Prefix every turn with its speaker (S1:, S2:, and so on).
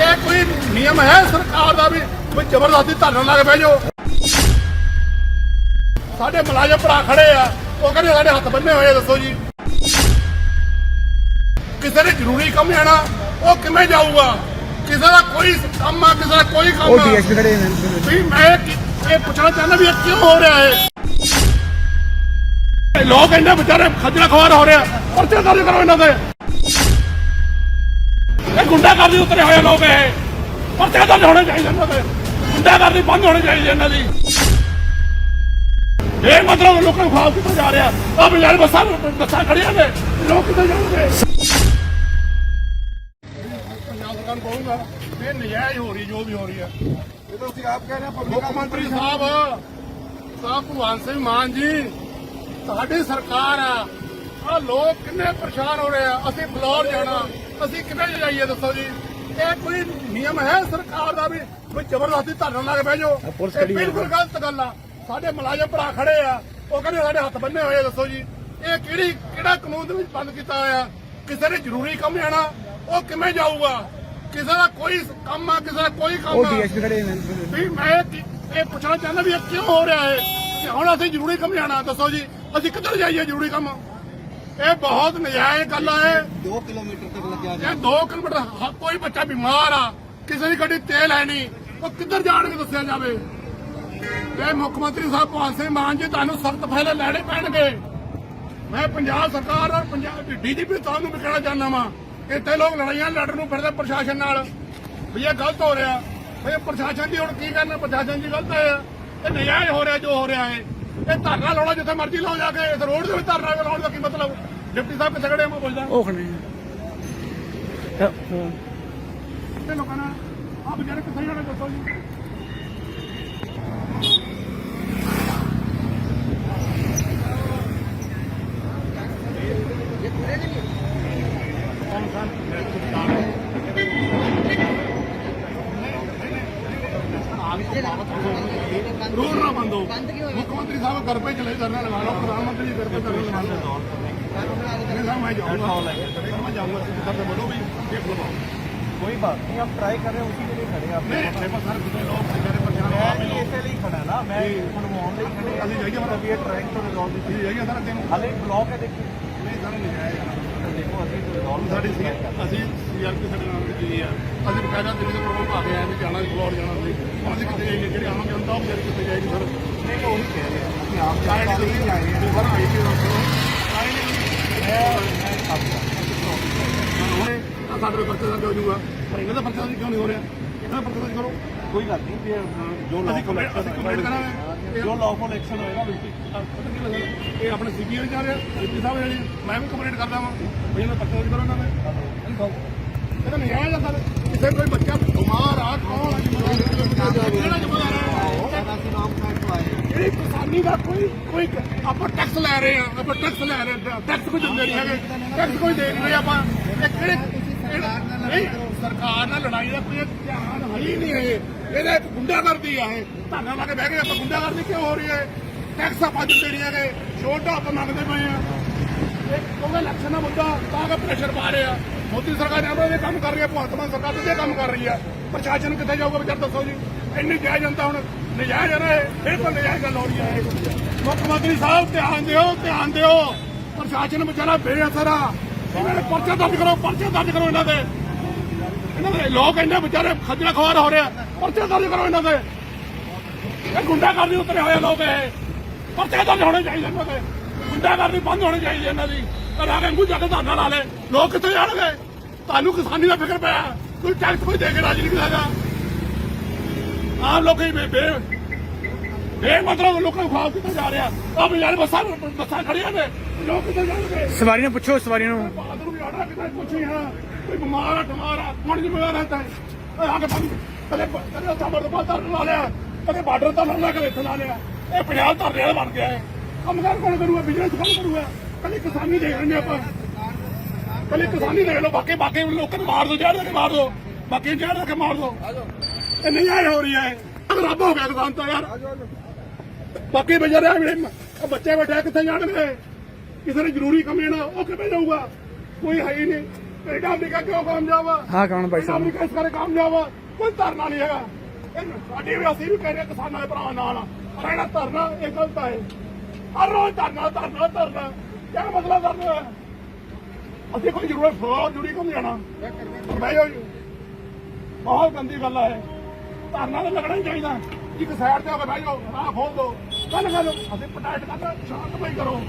S1: ਇਹ ਕੋਈ ਨਿਯਮ ਹੈ ਸਰਕਾਰ ਦਾ ਵੀ? ਕੋਈ ਜ਼ਬਰਦਸਤੀ ਧਰਨਾ ਜਾਓ। ਸਾਡੇ ਮੁਲਾਜ਼ਮ ਭਰਾ ਖੜੇ ਆ। ਉਹ ਕਹਿੰਦੇ ਸਾਡੇ ਹੱਥ ਬੰਨੇ ਹੋਏ ਆ, ਦੱਸੋ ਜੀ। ਕਿਸੇ ਨੇ ਜ਼ਰੂਰੀ ਕੰਮ ਜਾਣਾ ਉਹ ਕਿਵੇਂ ਜਾਊਗਾ? ਕਿਸੇ ਦਾ ਕੋਈ ਕੰਮ ਆ ਕਿਸੇ ਦਾ ਕੋਈ ਕੰਮ
S2: ਉਹ
S1: ਆ
S2: ਡੀਐਸਪੀ ਖੜੇ ਨੇ।
S1: ਵੀ ਮੈਂ ਕੀ- ਇਹ ਪੁੱਛਣਾ ਚਾਹੁੰਦਾ ਵੀ ਇਹ ਕਿਉਂ ਹੋ ਰਿਹਾ ਹੈ ਇਹ ਲੋਕ ਇੰਨੇ ਵਿਚਾਰੇ ਖੱਜਲ ਖਵਾਰ ਹੋ ਰਿਹਾ ਪਰਚੇ ਦਰਜ ਕਰੋ ਇਹਨਾਂ ਦੇ। ਇਹ ਗੁੰਡਾਗਰਦੀ ਉਤਰੇ ਹੋਏ ਲੋਕ ਇਹ। ਪਰਚੇ ਦਰਜ ਹੋਣੇ ਚਾਹੀਦੇ ਇਹਨਾਂ ਦੇ ਗੁੰਡਾਗਰਦੀ ਬੰਦ ਹੋਣੀ ਚਾਹੀਦੀ ਇਹਨਾਂ ਦੀ। ਇਹ ਮਤਲਬ ਲੋਕਾਂ ਨੂੰ ਖਾਲ ਕੀਤਾ ਜਾ ਰਿਹਾ। ਆ ਬਿਲਾਲ ਬੱਸਾਂ ਬੱਸਾਂ ਖੜੀਆਂ ਨੇ। ਲੋਕ ਕਿੱਥੇ ਜਾਣਗੇ? ਪੰਜਾਬ ਸਰਕਾਰ ਨੂੰ ਕਹੂੰਗਾ ਵੀ ਇਹ ਨਜਾਇਜ਼ ਹੋ ਰਹੀ ਜੋ ਵੀ ਹੋ ਰਹੀ ਹੈ।
S2: ਇਹ ਤਾਂ ਤੁਸੀਂ ਆਪ ਕਹਿ ਰਹੇ
S1: ਮੁੱਖ ਮੰਤਰੀ ਸਾਹਿਬ ਸਾਹਿਬ ਭਗਵਾਨ ਸਿੰਘ ਮਾਨ ਜੀ ਸਾਡੀ ਸਰਕਾਰ ਆ। ਆ ਲੋਕ ਕਿੰਨੇ ਪਰੇਸ਼ਾਨ ਹੋ ਰਹੇ ਆ। ਅਸੀਂ ਫਲੋਰ ਜਾਣਾ। ਅਸੀਂ ਕਿੱਥੇ ਜਾਈਏ ਦੱਸੋ ਜੀ? ਇਹ ਕੋਈ ਨਿਯਮ ਹੈ ਸਰਕਾਰ ਦਾ ਵੀ? ਕੋਈ ਜ਼ਬਰਦਸਤੀ ਧਰਨਾ ਲਾ ਕੇ ਬਹਿ ਜਾਓ। ਇਹ। ਬਿਲਕੁਲ ਗਲਤ ਗੱਲ ਆ। ਸਾਡੇ ਮੁਲਾਜ਼ਮ ਭਰਾ ਖੜੇ ਆ। ਉਹ ਕਹਿੰਦੇ ਸਾਡੇ ਹੱਥ ਬੰਨੇ ਹੋਏ ਦੱਸੋ ਜੀ। ਇਹ ਕਿਹੜੀ ਕਿਹੜਾ ਕਾਨੂੰਨ ਦੇ ਵਿੱਚ ਬੰਦ ਕੀਤਾ ਹੋਇਆ? ਕਿਸੇ ਨੇ ਜ਼ਰੂਰੀ ਕੰਮ ਜਾਣਾ ਉਹ ਕਿਵੇਂ ਜਾਊਗਾ? ਕਿਸੇ ਦਾ ਕੋਈ ਕੰਮ ਆ ਕਿਸੇ ਦਾ ਕੋਈ ਕੰਮ ਆ। ਵੀ ਮੈਂ ਇਹ ਪੁੱਛਣਾ ਚਾਹੁੰਦਾ ਵੀ ਇਹ ਕਿਉਂ ਹੋ ਰਿਹਾ ਹੈ? ਕਿ ਹੁਣ ਅਸੀਂ ਜ਼ਰੂਰੀ ਕੰਮ ਜਾਣਾ ਦੱਸੋ ਜੀ। ਅਸੀਂ ਕਿੱਧਰ ਜਾਈਏ ਜ਼ਰੂਰੀ ਕੰਮ? ਇਹ ਬਹੁਤ ਨਜਾਇਜ਼ ਗੱਲ ਹੈ
S2: 2 ਕਿਲੋਮੀਟਰ ਤੱਕ ਲੱਗਿਆ
S1: ਇਹ 2 ਕਿਲੋਮੀਟਰ ਹ- ਕੋਈ ਬੱਚਾ ਬਿਮਾਰ ਆ ਕਿਸੇ ਦੀ ਗੱਡੀ ਤੇਲ ਹੈ ਨਹੀਂ ਉਹ ਕਿੱਧਰ ਜਾਣਗੇ ਦੱਸਿਆ ਜਾਵੇ? ਇਹ ਮੁੱਖ ਮੰਤਰੀ ਸਾਹਿਬ ਭਗਵੰਤ ਸਿੰਘ ਮਾਨ ਜੀ ਤੁਹਾਨੂੰ ਸਖਤ ਫੈਸਲੇ ਲੈਣੇ ਪੈਣਗੇ। ਮੈਂ ਪੰਜਾਬ ਸਰਕਾਰ ਔਰ ਪੰਜਾਬ ਡੀਜੀਪੀ ਸਾਹਿਬ ਨੂੰ ਵੀ ਕਹਿਣਾ ਚਾਹੁੰਦਾ ਵਾਂ ਇੱਥੇ ਲੋਕ ਲੜਾਈਆਂ ਲੜਨ ਨੂੰ ਫਿਰਦੇ ਪ੍ਰਸ਼ਾਸਨ ਨਾਲ। ਵੀ ਇਹ ਗਲਤ ਹੋ ਰਿਹਾ। ਵੀ ਇਹ ਪ੍ਰਸ਼ਾਸਨ ਦੀ ਹੁਣ ਕੀ ਕਰਨਾ? ਪ੍ਰਸ਼ਾਸਨ ਦੀ ਗਲਤ ਹੈ। ਇਹ ਨਜਾਇਜ਼ ਹੋ ਰਿਹਾ ਜੋ ਹੋ ਰਿਹਾ ਹੈ। ਇਹ ਧਰਨਾ ਲਾਉਣਾ ਜਿੱਥੇ ਮਰਜ਼ੀ ਲਾਓ ਜਾ ਕੇ ਇਸ ਰੋਡ ਦੇ ਵਿੱਚ ਧਰਨਾ ਲਾਉਣ ਦਾ ਕੀ ਮਤਲਬ ਡਿਪਟੀ ਸਾਹਿਬ ਕਿੱਥੇ ਖੜੇ ਆ ਮੈਂ ਪੁੱਛਦਾ
S2: ਉਹ ਖੜੇ
S1: ਤੇ ਲੋਕਾਂ ਨਾਲ ਆਪ ਜਿਹੜੇ ਕਿੱਥੇ ਜਾਣਾ ਦੱਸੋ ਜੀ ਆਪ ਜੀ ਰੋਡ ਨਾ ਬੰਦ ਮੁੱਖ ਮੰਤਰੀ ਸਾਹਿਬ ਘਰ ਚਲੇ ਧਰਨਾ ਲਗਾ ਲਓ ਪ੍ਰਧਾਨ
S2: ਮੰਤਰੀ ਘਰ ਪੇ ਧਰਨਾ ਲਗਾ ਮੈਂ ਜਾਊਂਗਾ। ਕੋਈ ਬਾਤ ਨਹੀਂ ਆਪ ਟਰਾਈ ਕਰ ਰਹੇ
S1: ਹੋ ਉਸੇ ਦੇ ਖੜੇ ਆਪਣੇ ਆਪਣੇ ਪਾਸ ਸਾਰੇ
S2: ਲੋਕ
S1: ਸਾਰੇ
S2: ਪਰਚਾ
S1: ਮੈਂ
S2: ਇਸੇ ਲਈ ਖੜਾ ਨਾ ਮੈਂ ਬਣਵਾਉਣ ਲਈ ਖੜੇ
S1: ਅਸੀਂ ਜਾਈਏ ਮਤਲਬ
S2: ਇਹ ਟਰੈਕ ਤੋਂ ਰਿਜ਼ੋਲਵ
S1: ਕੀਤੀ ਜਾਈਏ ਸਾਰਾ ਦਿਨ।
S2: ਹਲੇ ਬਲੌਕ ਹੈ ਦੇਖੀ।
S1: ਨਹੀਂ ਸਾਨੂੰ ਨਹੀਂ ਜਾਏਗਾ
S2: ਦੇਖੋ ਅਸੀਂ ਰਿਜ਼ੋਲਵ
S1: ਸਾਡੀ ਸੀ ਅਸੀਂ ਸੀਆਰਪੀ ਸਾਡੇ ਨਾਲ ਜੀ ਆ। ਅਸੀਂ ਦੇ ਪ੍ਰੋਗਰਾਮ ਆਏ ਵੀ ਜਾਣਾ ਫਲੋਰ ਜਾਣਾ ਸੀ। ਹੁਣ ਅਸੀਂ ਕਿੱਥੇ ਜਾਈਏ ਜਿਹੜੇ ਆਮ ਜਨਤਾ ਉਹ ਕਿੱਥੇ ਜਾਏਗੀ ਸਰ?
S2: ਨਹੀਂ ਉਹ ਕਹਿ ਰਹੇ।
S1: ਆਏ ਆਈ ਨਹੀਂ। ਸਾਡੇ ਪਰਚੇ ਦਾ ਹੋ ਜਾਊਗਾ। ਪਰ ਇਹਨਾਂ ਦਾ ਪਰਚਾ ਕਿਉਂ ਨਹੀਂ ਹੋ ਰਿਹਾ? ਇਹਨਾਂ ਦਾ ਪਰਚਾ ਕਰੋ।
S2: ਕੋਈ ਗੱਲ ਨਹੀਂ ਜੋ
S1: ਕੰਪਲੇਂਟ
S2: ਹੋਏਗਾ
S1: ਕਰਾਂਗੇ।
S2: ਜੋ lawful action ਹੋਏਗਾ ਬਿਲਕੁਲ
S1: ਪਤਾ ਇਹ ਆਪਣੇ ਸੀਪੀਓ ਜਾ ਰਿਹਾ ਸੀਪੀ ਸਾਹਿਬ ਜਿਹੜੀ ਮੈਂ ਵੀ ਕੰਪਲੇਂਟ ਕਰਦਾ ਵਾਂ। ਦਾ ਪਰਚਾ ਦਰਜ ਕਰੋ ਨੇ ਇਹਦਾ ਨਹੀਂ ਆਇਆ ਜਾਂਦਾ ਕਿਸੇ ਕੋਈ ਬੱਚਾ ਬਿਮਾਰ ਆ ਕੌਣ ਆ ਕਿਹੜਾ ਜ਼ਿੰਮੇਵਾਰ ਹੈ ਇਹ ਕਿਸਾਨੀ ਦਾ ਕੋਈ ਕੋਈ ਆਪਾਂ ਟੈਕਸ ਲੈ ਰਹੇ ਆ ਆਪਾਂ ਟੈਕਸ ਲੈ ਰਹੇ ਆ। ਟੈਕਸ ਕੋਈ ਦਿੰਦੇ ਨਹੀਂ ਹੈਗੇ। ਟੈਕਸ ਕੋਈ ਦੇ ਨਹੀਂ ਰਹੇ ਆਪਾਂ। ਇਹ ਕਿਹੜੇ ਸਰਕਾਰ ਨਾਲ ਲੜਾਈ ਦਾ ਕੋਈ ਧਿਆਨ ਹੈ ਹੀ ਨਹੀਂ ਇਹ। ਇਹਦਾ ਇੱਕ ਗੁੰਡਾਗਰਦੀ ਆ ਇਹ। ਧਾਨਾ ਲਾ ਕੇ ਬਹਿ ਗਏ, ਆਪਾਂ ਗੁੰਡਾਗਰਦੀ ਕਿਉਂ ਹੋ ਰਹੀ ਹੈ? ਟੈਕਸ ਆਪਾਂ ਦਿੰਦੇ ਨਹੀਂ ਹੈਗੇ, ਛੋਟਾ ਆਪਾਂ ਮੰਗਦੇ ਪਏ ਆ ਇਹ ਉਹਦਾ ਇਲੈਕਸ਼ਨ ਦਾ ਮੁੱਦਾ, ਤਾਂ ਕਿ ਪ੍ਰੈਸ਼ਰ ਪਾ ਰਹੇ। ਆ ਮੋਦੀ ਸਰਕਾਰ ਨੇ ਆਪਣੇ ਕੰਮ ਕਰ ਰਹੀ ਹੈ, ਭਗਵੰਤ ਮਾਨ ਸਰਕਾਰ ਤੇ ਕੰਮ ਕਰ ਰਹੀ ਹੈ। ਪ੍ਰਸ਼ਾਸਨ ਕਿੱਥੇ ਜਾਊਗਾ ਵਿਚਾਰ ਦੱਸੋ ਜੀ। ਇੰਨੀ ਜਾਇਜ਼ ਜਨਤਾ ਹੁਣ ਨਜਾਇਜ਼ ਹੈ ਨਾ ਇਹ। ਬਿਲਕੁਲ ਨਜਾਇਜ਼ ਗੱਲ ਹੋ ਰਹੀ ਹੈ ਮੁੱਖ ਮੰਤਰੀ ਸਾਹਿਬ, ਧਿਆਨ ਦਿਓ ਧਿਆਨ ਦਿਓ। ਪ੍ਰਸ਼ਾਸਨ ਵਿਚਾਰਾ ਬੇਅਸਰ ਆ। ਇਹਨਾਂ ਦੇ ਪਰਚੇ ਦਰਜ ਕਰੋ, ਪਰਚੇ ਦਰਜ ਕਰੋ ਇਹਨਾਂ ਦੇ। ਇਹਨਾਂ ਦੇ ਲੋਕ ਇੰਨੇ ਵਿਚਾਰੇ ਖੱਜਲ ਖਵਾਰ ਹੋ ਰਿਹਾ ਪਰਚੇ ਦਰਜ ਕਰੋ ਇਹਨਾਂ ਦੇ। ਇਹ ਗੁੰਡਾਗਰਦੀ ਉਤਰੇ ਹੋਏ ਲੋਕ ਇਹ। ਪਰਚੇ ਦਰਜ ਹੋਣੇ ਚਾਹੀਦੇ ਇਹਨਾਂ ਦੇ। ਗੁੰਡਾਗਰਦੀ ਬੰਦ ਹੋਣੀ ਚਾਹੀਦੀ ਇਹਨਾਂ ਦੀ। ਪਰ ਆ ਕੇ ਮੂੰਹ ਜਾ ਕੇ ਧਰਨਾ ਲਾ ਲੈ। ਲੋਕ ਕਿੱਥੇ ਜਾਣਗੇ? ਤੁਹਾਨੂੰ ਕਿਸਾਨੀ ਦਾ ਫਿਕਰ ਪਿਆ। ਕੋਈ ਟੈਕਸ ਕੋਈ ਦੇ ਕੇ ਰਾਜੀ ਨਹੀਂ ਹੈਗਾ। ਆਮ ਲੋਕ ਬੇ ਬੇ ਇਹ ਮਤਲਬ ਲੋਕਾਂ ਨੂੰ ਖਾਸ ਕੀਤਾ ਜਾ ਰਿਹਾ। ਆ ਬਾਜ਼ਾਰ ਬੱਸਾਂ ਬੱਸਾਂ ਖੜੀਆਂ ਨੇ। ਲੋਕ ਕਿੱਥੇ ਜਾਣਗੇ?
S2: ਸਵਾਰੀ ਨੂੰ ਪੁੱਛੋ ਸਵਾਰੀ ਨੂੰ।
S1: ਬਾਦਲ ਵੀ ਆਰਡਰ ਕਿਤੇ ਪੁੱਛੀ ਹਾਂ ਕੋਈ ਬਿਮਾਰ ਆ ਬਿਮਾਰ ਆ। ਕੌਣ ਜ਼ਿੰਮੇਵਾਰ ਰਹਤਾ ਹੈ ਆ ਕੇ ਪਾਣੀ ਕਦੇ ਕਦੇ ਉੱਥਾ ਮਰਦ ਧਰਨ ਲਾ ਲਿਆ। ਕਦੇ ਬਾਰਡਰ ਤਾਂ ਲਾ ਕੇ ਇੱਥੇ ਲਾ ਲਿਆ। ਇਹ ਪੰਜਾਬ ਧਰਨੇ ਵਾਲਾ ਬਣ ਗਿਆ ਹੈ ਕੰਮਕਾਰ ਕੌਣ ਕਰੂਗਾ? ਬਿਜ਼ਨਸ ਕੌਣ ਕਰੂਗਾ? ਕੱਲੇ ਕਿਸਾਨੀ ਦੇਖ ਲੈਂਦੇ ਆਪਾਂ। ਕੱਲੀ ਕਿਸਾਨੀ ਦੇਖ ਲਓ। ਬਾਕੀ ਬਾਕੀ ਲੋਕਾਂ ਨੂੰ ਮਾਰ ਦੋ ਜੜ ਦੇ ਮਾਰ ਦੋ। ਬਾਕੀ ਜੜ ਦੇ ਮਾਰ ਦੋ। ਇਹ ਨਹੀਂ ਆਏ ਹੋ ਰਹੀ ਹੈ। ਰੱਬ ਹੋ ਗਿਆ ਦੁਕਾਨ ਤੋਂ ਯਾਰ। ਬਾਕੀ ਬਜਰਿਆ ਜਿਹੜੇ ਉਹ ਬੱਚੇ ਬੈਠੇ ਆ, ਕਿੱਥੇ ਜਾਣਗੇ? ਕਿਸੇ ਨੇ ਜ਼ਰੂਰੀ ਕੰਮ ਲੈਣਾ ਉਹ ਕਿਵੇਂ ਜਾਊਗਾ? ਕੋਈ ਹੈ ਹੀ ਨਹੀਂ। ਕੈਨੇਡਾ ਅਮਰੀਕਾ ਕਿਉਂ ਕਾਮਯਾਬ ਆ?
S3: ਹਾਂ ਕੌਣ ਭਾਈ ਸਾਹਿਬ?
S1: ਅਮਰੀਕਾ ਇਸ ਕਰਕੇ ਕਾਮਯਾਬ ਆ। ਕੋਈ ਧਰਨਾ ਨਹੀਂ ਹੈਗਾ। ਸਾਡੀ ਵੀ ਅਸੀਂ ਵੀ ਕਹਿ ਰਹੇ ਹਾਂ ਕਿਸਾਨਾਂ ਦੇ ਭਰਾ ਨਾਲ ਆ। ਪਰ ਇਹਦਾ ਧਰਨਾ ਇਹ ਗਲਤ ਹੈ ਹਰ ਰੋਜ਼ ਧਰਨਾ ਧਰਨਾ ਧਰਨਾ। ਕਿਆ ਮਤਲਬ ਧਰਨਾ ਹੈ? ਅਸੀਂ ਕੋਈ ਜ਼ਰੂਰਤ ਫਲੋਰ ਜੁੜੀ ਕਿਉਂ ਜਾਣਾ ਬਈ ਹੋਈ ਬਹੁਤ ਗੰਦੀ ਗੱਲ ਹੈ ਧਰਨਾ ਤਾਂ ਲੱਗਣਾ ਹੀ ਚਾਹੀਦਾ। ਇੱਕ ਸਾਈਡ ਤੇ ਹੋ ਕੇ ਬਹਿ ਜਾਓ ਰਾਹ ਖੋਲ ਦਿਓ ਗੱਲ ਕਰੋ ਅਸੀਂ ਪਟਾਇਟ ਕਰਨਾ, ਸ਼ਾਂਤਮਈ ਕਰੋ।